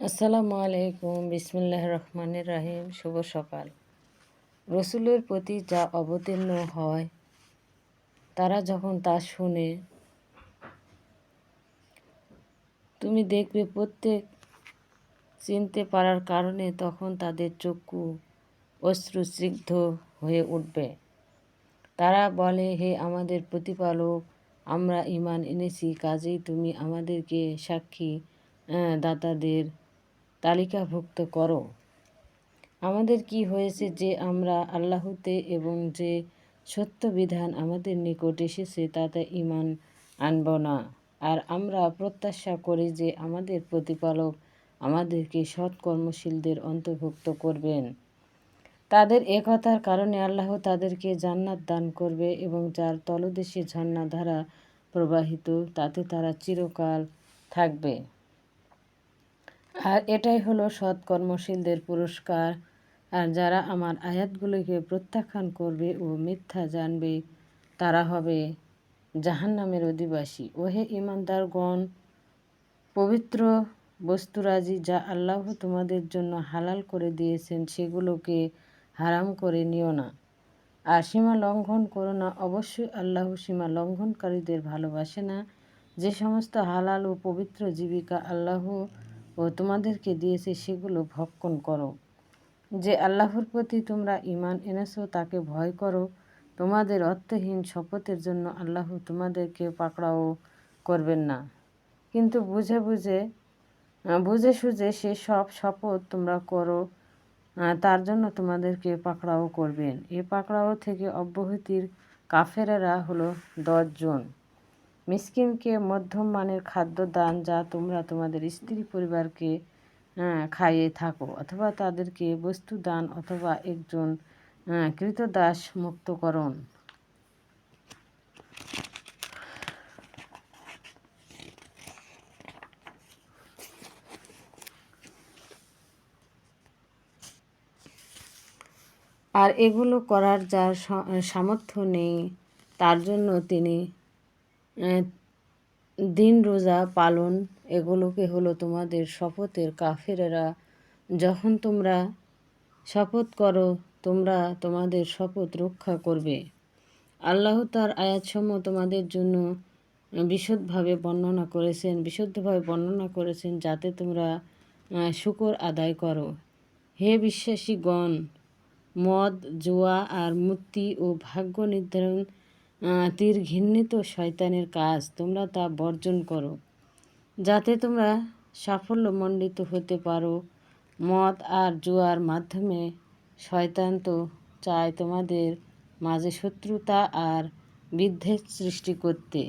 আসসালামু আলাইকুম, বিসমিল্লাহ রহমানের রাহিম, শুভ সকাল। রসুলের প্রতি যা অবতীর্ণ হয়, তারা যখন তা শুনে, তুমি দেখবে প্রত্যেক চিনতে পারার কারণে তখন তাদের চক্ষু অশ্রুসিগ্ধ হয়ে উঠবে। তারা বলে, হে আমাদের প্রতিপালক, আমরা ইমান এনেছি, কাজেই তুমি আমাদেরকে সাক্ষী দাতাদের তালিকাভুক্ত করো। আমাদের কি হয়েছে যে আমরা আল্লাহতে এবং যে সত্য বিধান আমাদের নিকট এসেছে তাতে ইমান আনব না। আর আমরা প্রত্যাশা করি যে আমাদের প্রতিপালক আমাদেরকে সৎকর্মশীলদের অন্তর্ভুক্ত করবেন। তাদের একথার কারণে আল্লাহ তাদেরকে জান্নাত দান করবে এবং যার তলদেশে ঝর্ণা ধারা প্রবাহিত, তাতে তারা চিরকাল থাকবে। আর এটাই হলো সৎ কর্মশীলদের পুরস্কার। আর যারা আমার আয়াতগুলিকে প্রত্যাখ্যান করবে ও মিথ্যা জানবে, তারা হবে জাহান্নামের অধিবাসী। ওহে ইমানদারগণ পবিত্র বস্তুরাজি যা আল্লাহ তোমাদের জন্য হালাল করে দিয়েছেন, সেগুলোকে হারাম করে নিও না। আর সীমা লঙ্ঘন করো না। অবশ্যই আল্লাহ সীমা লঙ্ঘনকারীদের ভালোবাসে না। যে সমস্ত হালাল ও পবিত্র জীবিকা আল্লাহ ও তোমাদেরকে দিয়েছে সেগুলো ভক্ষণ করো। যে আল্লাহর প্রতি তোমরা ইমান এনেছো, তাকে ভয় করো। তোমাদের অর্থহীন শপথের জন্য আল্লাহ তোমাদেরকে পাকড়াও করবেন না। কিন্তু বুঝে বুঝে বুঝে সুঝে সে সব শপথ তোমরা করো, তার জন্য তোমাদেরকে পাকড়াও করবেন। এ পাকড়াও থেকে অব্যাহতির কাফেরেরা হলো দশজন। মিসকিনকে মধ্যম মানের খাদ্য দান যা তোমরা তোমাদের স্ত্রী পরিবারকে খাইয়ে থাকো অথবা তাদেরকে বস্তু দান অথবা একজন কৃতদাস মুক্তকরণ আর এগুলো করার যার সামর্থ্য নেই, তার জন্য তিনি দিন রোজা পালন এগুলোকে হলো তোমাদের শপথের কাফেরেরা। যখন তোমরা শপথ করো, তোমরা তোমাদের শপথ রক্ষা করবে। আল্লাহ তার আয়াতসমূহ তোমাদের জন্য বিশদভাবে বর্ণনা করেছেন, বিশুদ্ধভাবে বর্ণনা করেছেন যাতে তোমরা শুকর আদায় করো। হে বিশ্বাসীগণ, মদ, জুয়া আর মূর্তি ও ভাগ্য নির্ধারণ তীর ঘৃণিত শয়তানের কাজ, তোমরা তা বর্জন করো। যাতে তোমরা সাফল্যমণ্ডিত হতে পারো। মদ আর জুয়ার মাধ্যমে শয়তান তো চায় তোমাদের মাঝে শত্রুতা আর বিদ্বেষ সৃষ্টি করতে।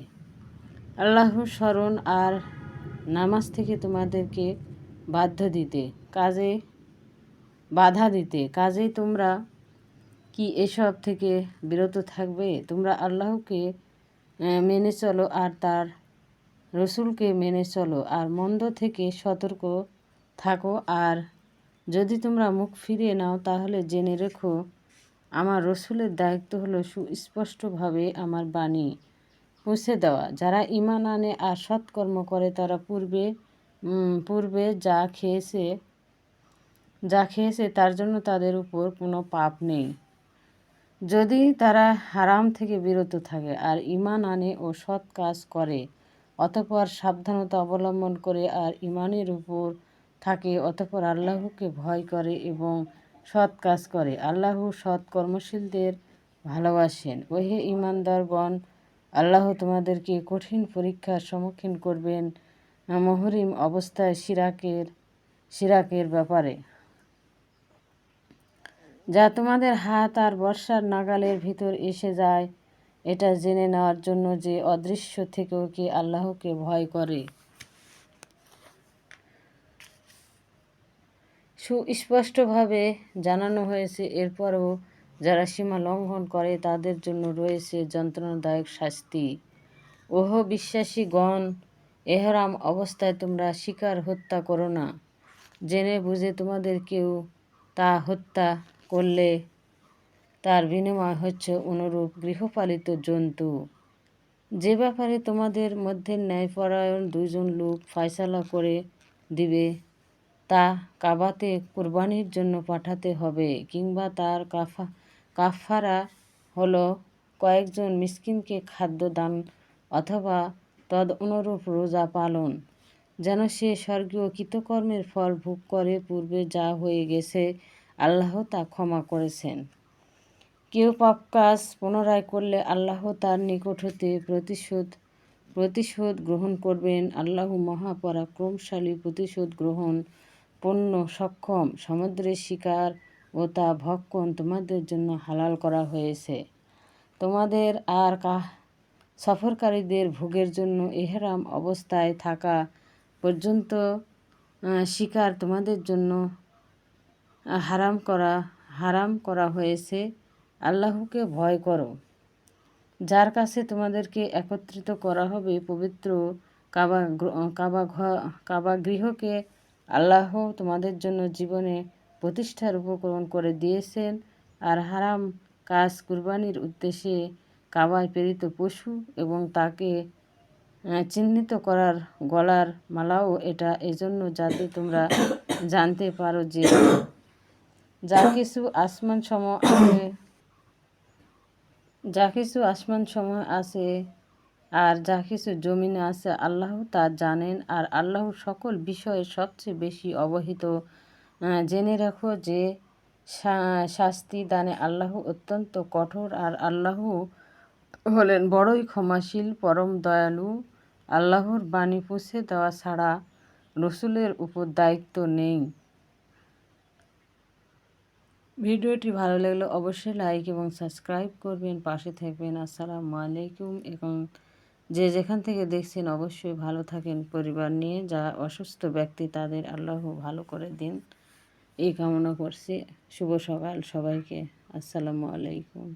আল্লাহ স্মরণ আর নামাজ থেকে তোমাদেরকে বাধ্য দিতে। কাজে বাধা দিতে। কাজেই তোমরা কি এসব থেকে বিরত থাকবে? তোমরা আল্লাহকে মেনে চলো আর তার রসুলকে মেনে চলো আর মন্দ থেকে সতর্ক থাকো। আর যদি তোমরা মুখ ফিরিয়ে নাও, তাহলে জেনে রেখো, আমার রসুলের দায়িত্ব হলো সুস্পষ্টভাবে আমার বাণী পৌঁছে দেওয়া। যারা ইমান আনে আর সৎকর্ম করে, তারা পূর্বে পূর্বে যা খেয়েছে যা খেয়েছে, তার জন্য তাদের উপর কোনো পাপ নেই। যদি তারা হারাম থেকে বিরত থাকে আর ইমান আনে ও সৎ কাজ করে, অতপর সাবধানতা অবলম্বন করে আর ইমানের উপর থাকে, অতপর আল্লাহকে ভয় করে এবং সৎ কাজ করে। আল্লাহ সৎ কর্মশীলদের ভালোবাসেন। ওহে ইমানদারগণ আল্লাহ তোমাদেরকে কঠিন পরীক্ষার সম্মুখীন করবেন মহরিম অবস্থায় সিরাকের সিরাকের ব্যাপারে। যা তোমাদের হাত আর বর্ষার নাগালের ভিতর এসে যায়, এটা জেনে নেওয়ার জন্য যে অদৃশ্য থেকেও কি আল্লাহকে ভয় করে। সুস্পষ্টভাবে জানানো হয়েছে, এরপরও যারা সীমা লঙ্ঘন করে, তাদের জন্য রয়েছে যন্ত্রণাদায়ক শাস্তি। ওহ বিশ্বাসীগণ, এহরাম অবস্থায় তোমরা শিকার হত্যা করো না। জেনে বুঝে তোমাদের কেউ তা হত্যা করলে তার বিনিময় হচ্ছে অনুরূপ গৃহপালিত জন্তু। যে ব্যাপারে তোমাদের মধ্যে ন্যায়পরায়ণ দুজন লোক ফয়সালা করে দিবে, তা কাবাতে কুরবানির জন্য পাঠাতে হবে কিংবা তার কাফা কাফারা হলো কয়েকজন মিসকিনকে খাদ্য দান অথবা তদ অনুরূপ রোজা পালন, যেন সে স্বর্গীয় কৃতকর্মের ফল ভোগ করে পূর্বে যা হয়ে গেছে আল্লাহ তা ক্ষমা করেছেন। কেউ পাপ কাজ পুনরায় করলে আল্লাহ তার নিকট হতে প্রতিশোধ প্রতিশোধ গ্রহণ করবেন। আল্লাহ মহাপরাক্রমশালী প্রতিশোধ গ্রহণ পণ্য সক্ষম, সমুদ্রের শিকার ও তা ভক্ষণ তোমাদের জন্য হালাল করা হয়েছে। তোমাদের আর কাহ, সফরকারীদের ভোগের জন্য এহরাম অবস্থায় থাকা পর্যন্ত শিকার তোমাদের জন্য হারাম করা হারাম করা হয়েছে, আল্লাহকে ভয় করো। যার কাছে তোমাদেরকে একত্রিত করা হবে পবিত্র কাবা কাবা কাবা গৃহকে আল্লাহ তোমাদের জন্য জীবনে প্রতিষ্ঠার উপকরণ করে দিয়েছেন। আর হারাম কাজ কুরবানির উদ্দেশ্যে কাবায় প্রেরিত পশু এবং তাকে চিহ্নিত করার গলার মালাও এটা। এজন্য যাতে তোমরা জানতে পারো যে যা কিছু আসমান সম আছে, যা কিছু আসমান সময় আছে আর যা কিছু জমিনে আছে, আল্লাহ তা জানেন। আর আল্লাহ সকল বিষয়ে সবচেয়ে বেশি অবহিত। জেনে রাখো যে শাস্তি দানে আল্লাহ অত্যন্ত কঠোর। আর আল্লাহ হলেন বড়ই ক্ষমাশীল, পরম দয়ালু। আল্লাহর বাণী পুষে দেওয়া ছাড়া রসুলের উপর দায়িত্ব নেই। ভিডিওটি ভালো লাগলে অবশ্যই লাইক এবং সাবস্ক্রাইব করবেন, পাশে থাকবেন। আসসালামু আলাইকুম এবং যে যেখান থেকে দেখছেন অবশ্যই ভালো থাকেন। পরিবার নিয়ে যা অসুস্থ ব্যক্তি তাদের আল্লাহ ভালো করে দিন। এই কামনা করছি। শুভ সকাল সবাইকে। আসসালামু আলাইকুম।